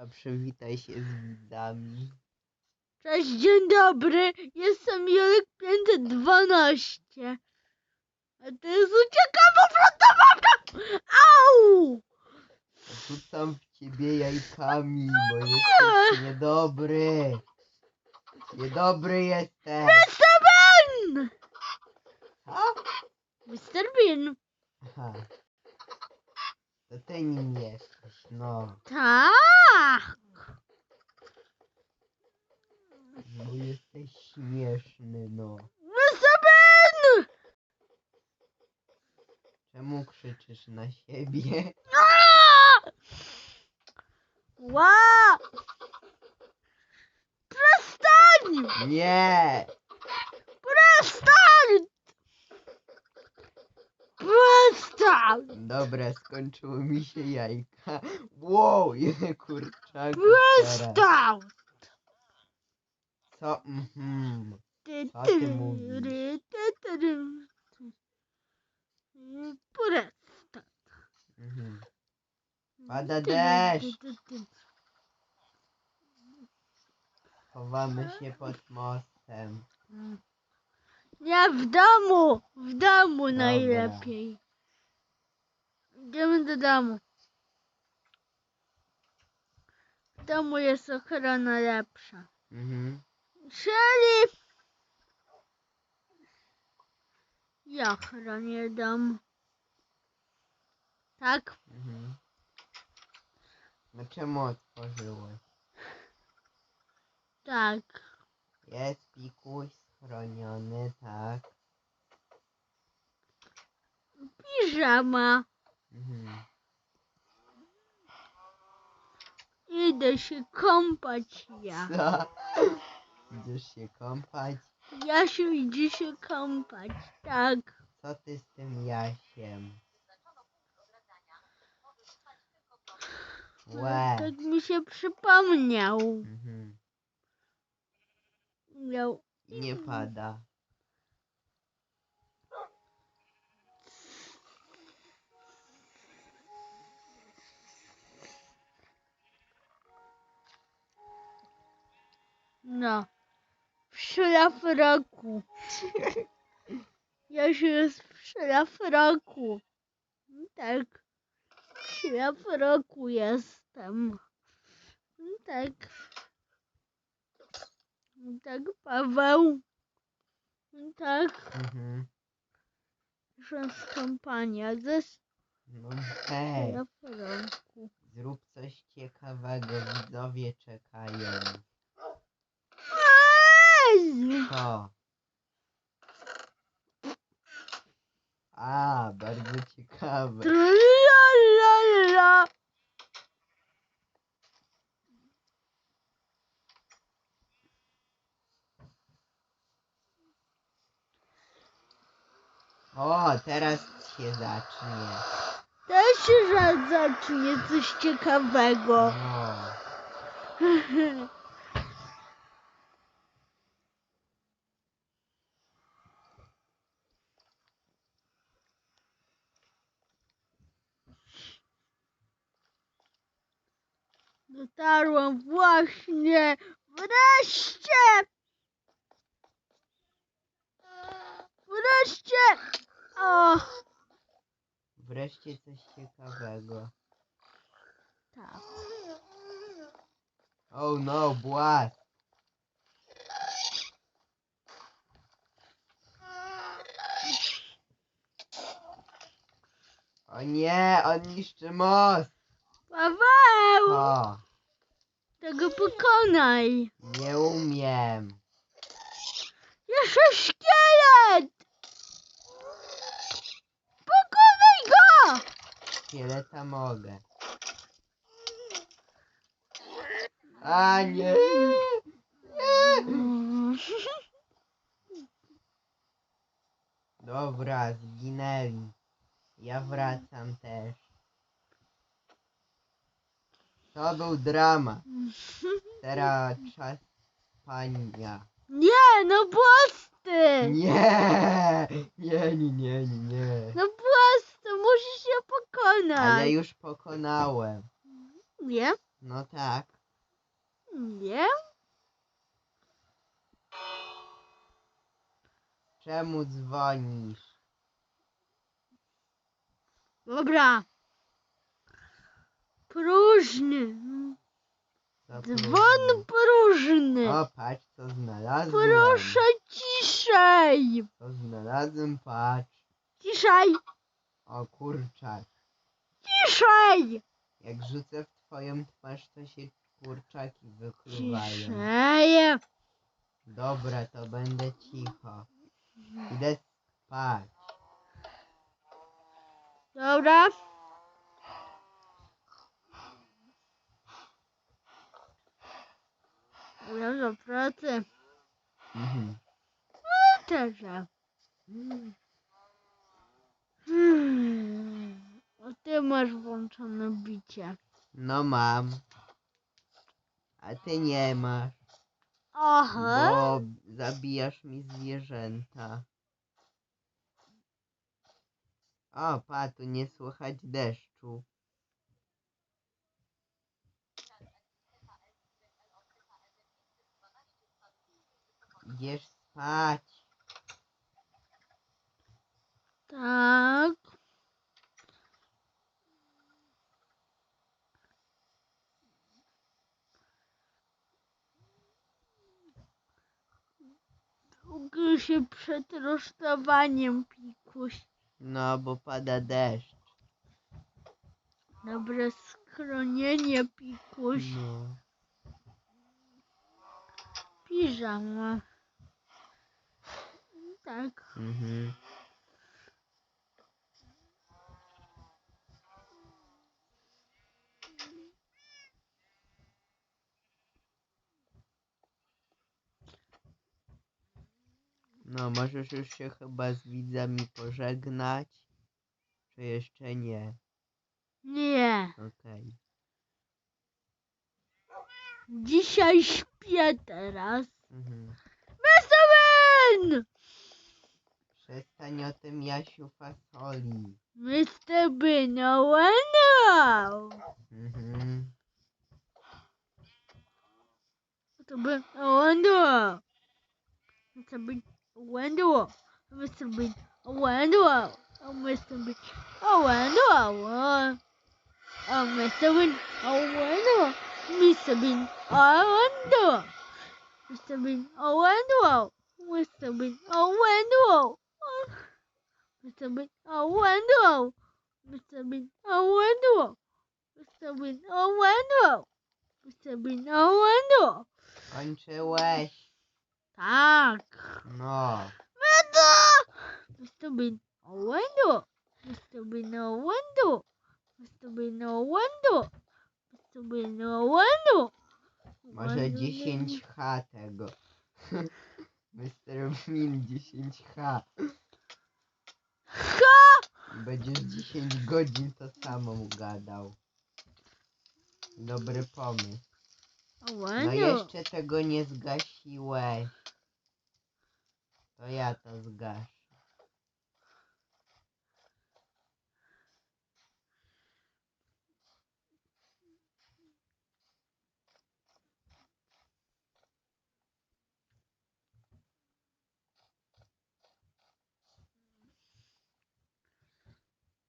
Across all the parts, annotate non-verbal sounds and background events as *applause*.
A przywitaj się z widzami. Cześć, dzień dobry. Jestem Jolek 512. A teraz uciekam powrotem. Au! Rzucam w ciebie jajkami, bo jesteś niedobry. Niedobry jesteś. Mr. Bean! A? Mr. Bean. Aha. To ty nim jesteś, no. Tak. Bo jesteś śmieszny, no. Bean! Czemu krzyczysz na siebie? A! *laughs* Ła! Przestań! Nie! Przestań! Przestań! Dobra, skończyły mi się jajka. Wow, ile kurczaków teraz. Przestań! Co? Mhm. Ty, Co ty mówisz? ty, ty, ty, ty. Przestań. mhm. Pada Ty, deszcz. ty, ty, ty. Chowamy się pod mostem. Nie, w domu! W domu najlepiej. Idziemy do domu. W domu jest ochrona lepsza. Mhm. Czyli ja chronię dom. Tak? Mhm. No czemu otworzyłeś? Tak. Jest pikuś schroniony, tak. Piżama. Mhm. Idę się kąpać ja. Co? Idziesz się kąpać? Jasiu idzie się kąpać. Tak. Co ty z tym Jasiem? Łe. Tak mi się przypomniał. Mhm. Miał. Nie pada. No. W szlafroku. Jasiu jest w szlafroku. Tak. W szlafroku jestem. Tak. Tak, Paweł. Tak. Mhm. Przez kampania ze No hej, szlafroku. zrób coś ciekawego, widzowie czekają. Co? A, bardzo ciekawe. Tralalala. O, teraz się zacznie. Też się zacznie coś ciekawego. No. *laughs* Dotarłam właśnie. Wreszcie! Wreszcie! O, Wreszcie coś ciekawego. tak. Oh no, błaz. O nie, on niszczy most. Paweł! O, Tego pokonaj. nie umiem. Jeszcze szkielet! Pokonaj go! Szkieleta mogę. A nie. Dobra, zginęli. Ja wracam też. To był dramat. Teraz czas spania. Nie, no błasty! Nie! Nie, nie, nie, nie. No błasty, musisz się pokonać. Ale już pokonałem. Nie? No tak. Nie? Czemu dzwonisz? Dobra. Próżny. Co Dzwon próżny. próżny? O, patrz co znalazłem. Proszę ciszej. Co znalazłem, patrz. Ciszej. O kurczak. Ciszej. Jak rzucę w twoją twarz, to się kurczaki wykluwają. Ciszej. Dobra, to będę cicho. Idę spać. Dobra. Ja do pracy. Mhm. Też. Hmm. Ty masz włączone bicie. No mam. A ty nie masz, Aha. bo zabijasz mi zwierzęta. O, pa, tu nie słychać deszczu. Idziesz spać. Tak. Długo się przed rozstawaniem, Pikuś. No, bo pada deszcz. Dobre schronienie, Pikuś. No. Piżama. Tak. Mhm. No, możesz już się chyba z widzami pożegnać. Czy jeszcze nie? Nie. Okej. Dzisiaj śpię teraz. Mhm. Mr. Przestań o tym Jasiu fasoli. Mr. Bean, no. Mhm. Mr. Bean, oh no. Mr. Bean, oh no. Mr. Bean, oh no. Oh, Mr. Bean, oh no. Oh, Mr. Bean, oh no. Mr. Bean, oh no. Mr. Bean, oh no. Mr. Bean, oh no. Mr. Bean, oh no. Mr. Bean, oh no. Mr. Bean, oh no. Mr. Bean, oh no. Kończyłeś. Tak. No. Window. Must be no window. Must be no window. Must be no window. Must be no window. Może 10H tego. *laughs* Mr. Min 10H. H! Będziesz 10 godzin to samo gadał. Dobry pomysł. No jeszcze tego nie zgasiłeś. To ja to zgaszę.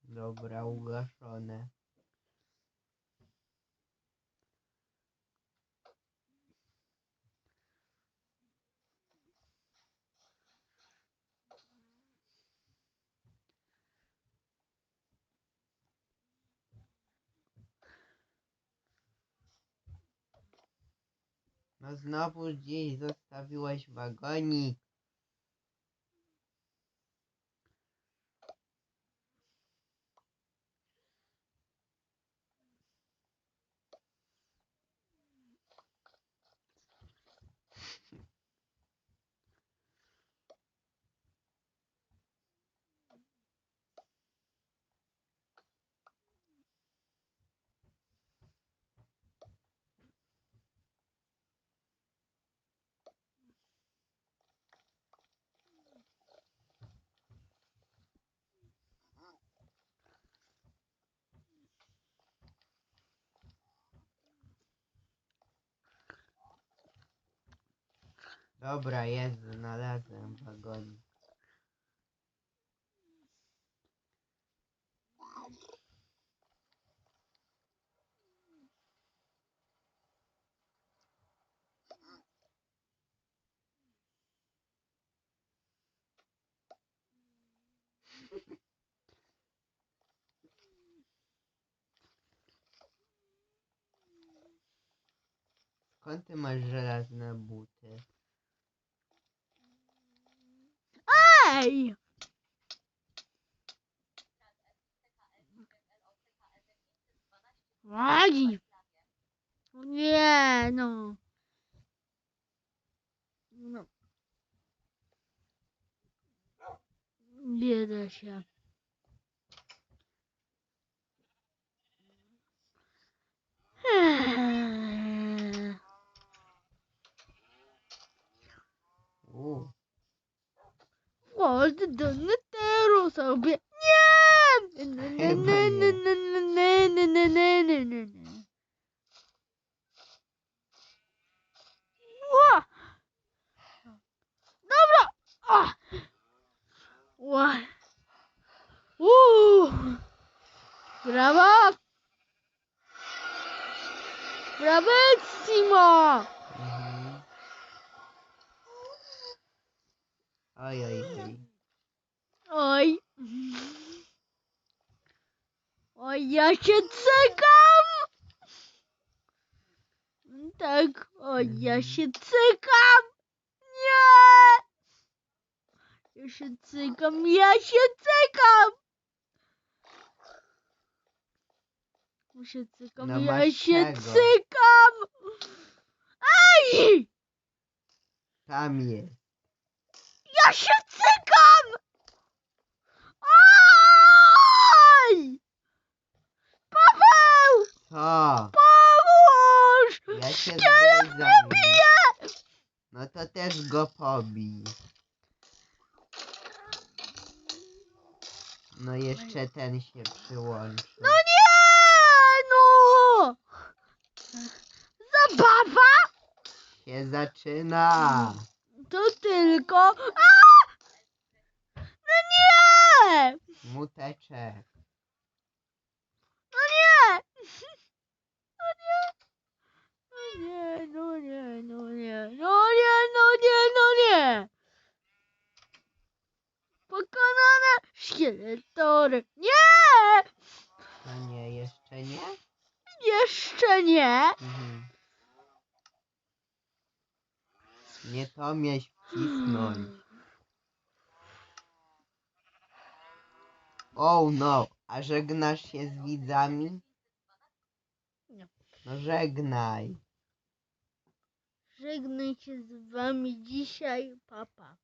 Dobra, ugaszone. No znowu gdzieś zostawiłeś wagonik. Dobra, jest, znalazłem wagonik. Skąd ty masz żelazne buty? aí. Ai! Yeah, é, não. Não. Deixa. Się cykam! Tak, oj, ja się cykam! Nie! Ja się cykam, ja się cykam! Ja się cykam, No ja się czego? cykam! Aj! Tam jest. Ja się cykam! Aj! Paweł! Co? Pomóż! Ja się Szkielet zbliżam. mnie bije! No to też go pobij. No się przyłączył. No nie! No! Zabawa? Się zaczyna. To tylko... A! No nie! Muteczek. No nie! No nie! No nie, no nie, no nie, no nie, no nie, no nie! Pokonane szkieletory. Nie! No nie, jeszcze nie? Jeszcze nie. Mhm. Nie to miałeś wcisnąć. Oh no, a żegnasz się z widzami? Nie. No żegnaj. Żegnaj się z wami dzisiaj, papa.